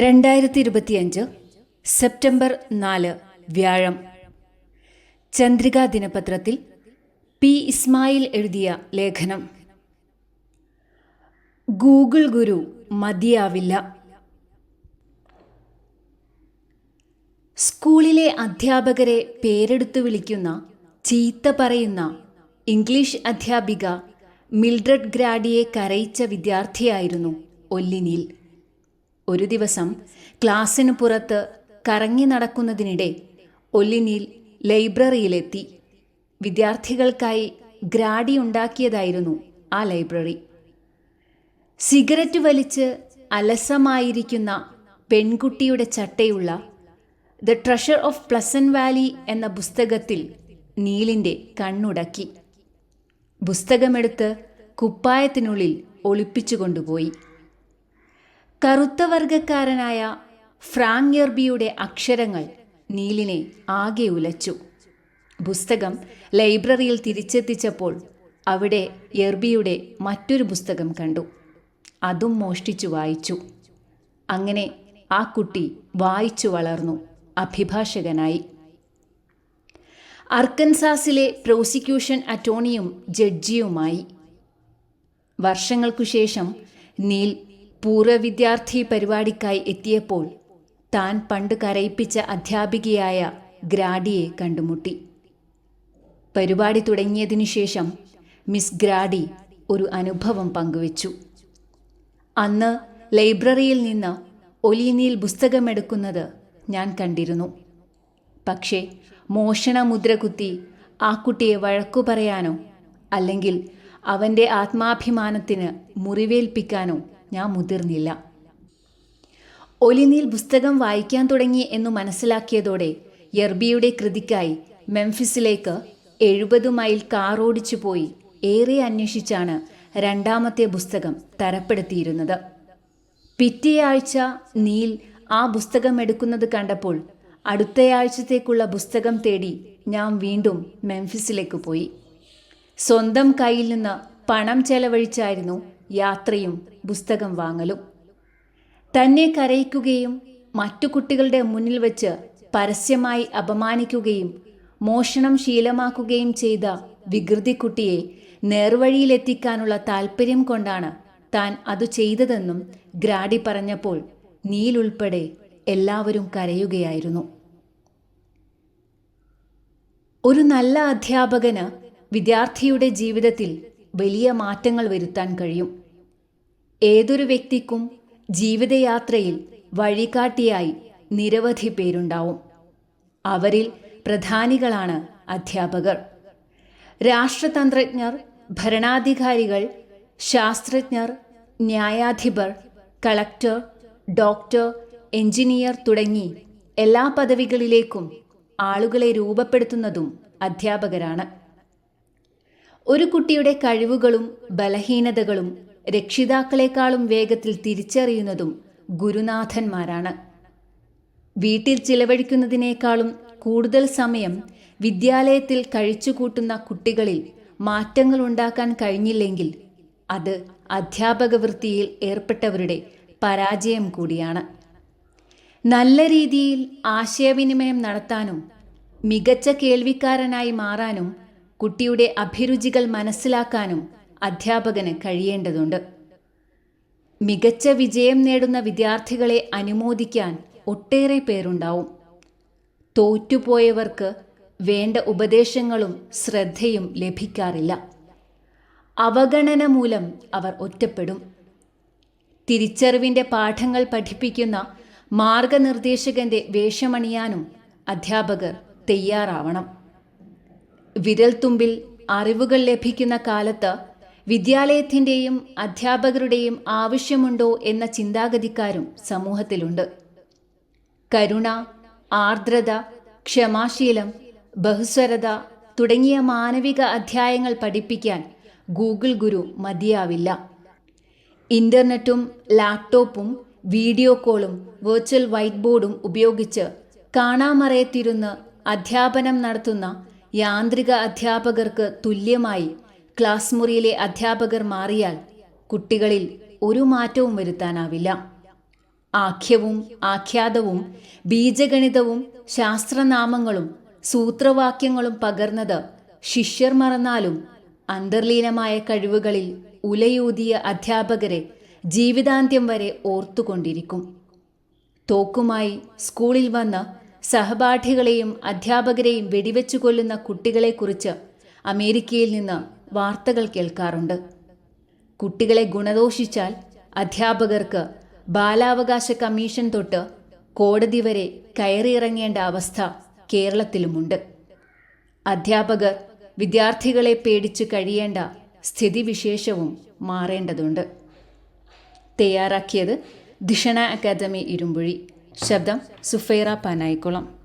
രണ്ടായിരത്തി ഇരുപത്തിയഞ്ച് സെപ്റ്റംബർ നാല് വ്യാഴം. ചന്ദ്രിക ദിനപത്രത്തിൽ പി ഇസ്മായിൽ എഴുതിയ ലേഖനം. ഗൂഗിൾ ഗുരു മതിയാവില്ല. സ്കൂളിലെ അധ്യാപകരെ പേരെടുത്തു വിളിക്കുന്ന ചീത്ത പറയുന്ന ഇംഗ്ലീഷ് അധ്യാപിക മിൽഡ്രഡ് ഗ്രാഡിയെ കരയിച്ച വിദ്യാർത്ഥിയായിരുന്നു ഒല്ലിനിൽ ഒരു ദിവസം ക്ലാസ്സിന് പുറത്ത് കറങ്ങി നടക്കുന്നതിനിടെ ഒല്ലിനിൽ ലൈബ്രറിയിലെത്തി. വിദ്യാർത്ഥികൾക്കായി ഗ്രാഡി ഉണ്ടാക്കിയതായിരുന്നു ആ ലൈബ്രറി. സിഗരറ്റ് വലിച്ച് അലസമായിരിക്കുന്ന പെൺകുട്ടിയുടെ ചട്ടയുള്ള the treasure of pleasant valley എന്ന പുസ്തകത്തിൽ നീലിന്റെ കണ്ണുടക്കി. പുസ്തകമെടുത്ത് കുപ്പായത്തിനുള്ളിൽ ഒളിപ്പിച്ചു കൊണ്ടുപോയി കറുത്ത വർഗക്കാരനായ ഫ്രാങ്യർബിയുടെ അക്ഷരങ്ങൾ നീലിനെ ആകെ ഉലച്ചു. പുസ്തകം ലൈബ്രറിയിൽ തിരിച്ചെത്തിച്ചപ്പോൾ അവിടെ എർബിയുടെ മറ്റൊരു പുസ്തകം കണ്ടു. അതും മോഷ്ടിച്ചു വായിച്ചു. അങ്ങനെ ആ കുട്ടി വായിച്ചു വളർന്നു. അഭിഭാഷകനായി. അർക്കൻസാസിലെ പ്രോസിക്യൂഷൻ അറ്റോണിയും ജഡ്ജിയുമായി. വർഷങ്ങൾക്കു ശേഷം നീൽ പൂർവ വിദ്യാർത്ഥി പരിപാടിക്കായി എത്തിയപ്പോൾ താൻ പണ്ട് കരയിപ്പിച്ച അധ്യാപികയായ ഗ്രാഡിയെ കണ്ടുമുട്ടി. പരിപാടി തുടങ്ങിയതിനു ശേഷം മിസ് ഗ്രാഡി ഒരു അനുഭവം പങ്കുവച്ചു. അന്ന് ലൈബ്രറിയിൽ നിന്ന് ഒലീനിയിൽ പുസ്തകമെടുക്കുന്നത് ഞാൻ കണ്ടിരുന്നു. പക്ഷേ മോഷണ മുദ്ര കുത്തി ആ കുട്ടിയെ വഴക്കു പറയാനോ അല്ലെങ്കിൽ അവന്റെ ആത്മാഭിമാനത്തിന് മുറിവേൽപ്പിക്കാനോ ഞാൻ മുതിർന്നില്ല. ഒലിനീൽ പുസ്തകം വായിക്കാൻ തുടങ്ങി എന്ന് മനസ്സിലാക്കിയതോടെ യർബിയുടെ കൃതിക്കായി മെംഫിസിലേക്ക് എഴുപത് മൈൽ കാറോടിച്ചു പോയി ഏറെ അന്വേഷിച്ചാണ് രണ്ടാമത്തെ പുസ്തകം തരപ്പെടുത്തിയിരുന്നത്. പിറ്റേയാഴ്ച നീൽ ആ പുസ്തകം എടുക്കുന്നത് കണ്ടപ്പോൾ അടുത്തയാഴ്ചത്തേക്കുള്ള പുസ്തകം തേടി ഞാൻ വീണ്ടും മെംഫിസിലേക്ക് പോയി. സ്വന്തം കയ്യിൽ നിന്ന് പണം ചെലവഴിച്ചായിരുന്നു യാത്രയും പുസ്തകം വാങ്ങലും. തന്നെ കരയിക്കുകയും മറ്റു കുട്ടികളുടെ മുന്നിൽ വെച്ച് പരസ്യമായി അപമാനിക്കുകയും മോഷണം ശീലമാക്കുകയും ചെയ്ത വികൃതിക്കുട്ടിയെ നേർവഴിയിലെത്തിക്കാനുള്ള താല്പര്യം കൊണ്ടാണ് താൻ അത് ചെയ്തതെന്നും ഗ്രാഡി പറഞ്ഞപ്പോൾ നീലുൾപ്പെടെ എല്ലാവരും കരയുകയായിരുന്നു. ഒരു നല്ല അധ്യാപകന് വിദ്യാർത്ഥിയുടെ ജീവിതത്തിൽ വലിയ മാറ്റങ്ങൾ വരുത്താൻ കഴിയും. ഏതൊരു വ്യക്തിക്കും ജീവിതയാത്രയിൽ വഴികാട്ടിയായി നിരവധി പേരുണ്ടാവും. അവരിൽ പ്രധാനികളാണ് അധ്യാപകർ. രാഷ്ട്രതന്ത്രജ്ഞർ ഭരണാധികാരികൾ ശാസ്ത്രജ്ഞർ ന്യായാധിപർ കളക്ടർ ഡോക്ടർ എഞ്ചിനീയർ തുടങ്ങി എല്ലാ പദവികളിലേക്കും ആളുകളെ രൂപപ്പെടുത്തുന്നതും അധ്യാപകരാണ്. ഒരു കുട്ടിയുടെ കഴിവുകളും ബലഹീനതകളും രക്ഷിതാക്കളെക്കാളും വേഗത്തിൽ തിരിച്ചറിയുന്നതും ഗുരുനാഥന്മാരാണ്. വീട്ടിൽ ചിലവഴിക്കുന്നതിനേക്കാളും കൂടുതൽ സമയം വിദ്യാലയത്തിൽ കഴിച്ചുകൂട്ടുന്ന കുട്ടികളിൽ മാറ്റങ്ങൾ ഉണ്ടാക്കാൻ കഴിഞ്ഞില്ലെങ്കിൽ അത് അധ്യാപക വൃത്തിയിൽ ഏർപ്പെട്ടവരുടെ പരാജയം കൂടിയാണ്. നല്ല രീതിയിൽ ആശയവിനിമയം നടത്താനും മികച്ച കേൾവിക്കാരനായി മാറാനും കുട്ടിയുടെ അഭിരുചികൾ മനസ്സിലാക്കാനും അധ്യാപകന് കഴിയേണ്ടതുണ്ട്. മികച്ച വിജയം നേടുന്ന വിദ്യാർത്ഥികളെ അനുമോദിക്കാൻ ഒട്ടേറെ പേരുണ്ടാവും. തോറ്റുപോയവർക്ക് വേണ്ട ഉപദേശങ്ങളും ശ്രദ്ധയും ലഭിക്കാറില്ല. അവഗണന മൂലം അവർ ഒറ്റപ്പെടും. തിരിച്ചറിവിന്റെ പാഠങ്ങൾ പഠിപ്പിക്കുന്ന മാർഗനിർദ്ദേശകന്റെ വേഷമണിയാനും അധ്യാപകർ തയ്യാറാവണം. വിരൽത്തുമ്പിൽ അറിവുകൾ ലഭിക്കുന്ന കാലത്ത് വിദ്യാലയത്തിന്റെയും അധ്യാപകരുടെയും ആവശ്യമുണ്ടോ എന്ന ചിന്താഗതിക്കാരും സമൂഹത്തിലുണ്ട്. കരുണ ആർദ്രത ക്ഷമാശീലം ബഹുസ്വരത തുടങ്ങിയ മാനവിക അധ്യായങ്ങൾ പഠിപ്പിക്കാൻ ഗൂഗിൾ ഗുരു മതിയാവില്ല. ഇന്റർനെറ്റും ലാപ്ടോപ്പും വീഡിയോ കോളും വെർച്വൽ വൈറ്റ് ബോർഡും ഉപയോഗിച്ച് കാണാമറയത്തിരുന്ന് അധ്യാപനം നടത്തുന്ന യാന്ത്രിക അധ്യാപകർക്ക് തുല്യമായി ക്ലാസ് മുറിയിലെ അധ്യാപകർ മാറിയാൽ കുട്ടികളിൽ ഒരു മാറ്റവും വരുത്താനാവില്ല. ആഖ്യവും ആഖ്യാതവും ബീജഗണിതവും ശാസ്ത്രനാമങ്ങളും സൂത്രവാക്യങ്ങളും പകർന്നത് ശിഷ്യർ മറന്നാലും അന്തർലീനമായ കഴിവുകളിൽ ഉലയൂതിയ അധ്യാപകരെ ജീവിതാന്ത്യം വരെ ഓർത്തുകൊണ്ടിരിക്കും. തോക്കുമായി സ്കൂളിൽ വന്ന് സഹപാഠികളെയും അധ്യാപകരെയും വെടിവെച്ചു കൊല്ലുന്ന കുട്ടികളെക്കുറിച്ച് അമേരിക്കയിൽ നിന്ന് വാർത്തകൾ കേൾക്കാറുണ്ട്. കുട്ടികളെ ഗുണദോഷിച്ചാൽ അധ്യാപകർക്ക് ബാലാവകാശ കമ്മീഷൻ തൊട്ട് കോടതി വരെ കയറിയിറങ്ങേണ്ട അവസ്ഥ കേരളത്തിലുമുണ്ട്. അധ്യാപകർ വിദ്യാർത്ഥികളെ പേടിച്ചു കഴിയേണ്ട സ്ഥിതിവിശേഷവും മാറേണ്ടതുണ്ട്. തയ്യാറാക്കിയത് ദിഷണ അക്കാദമി ഇരുമ്പുഴി. ശബ്ദം സുഫൈറ പാനായിക്കുളം.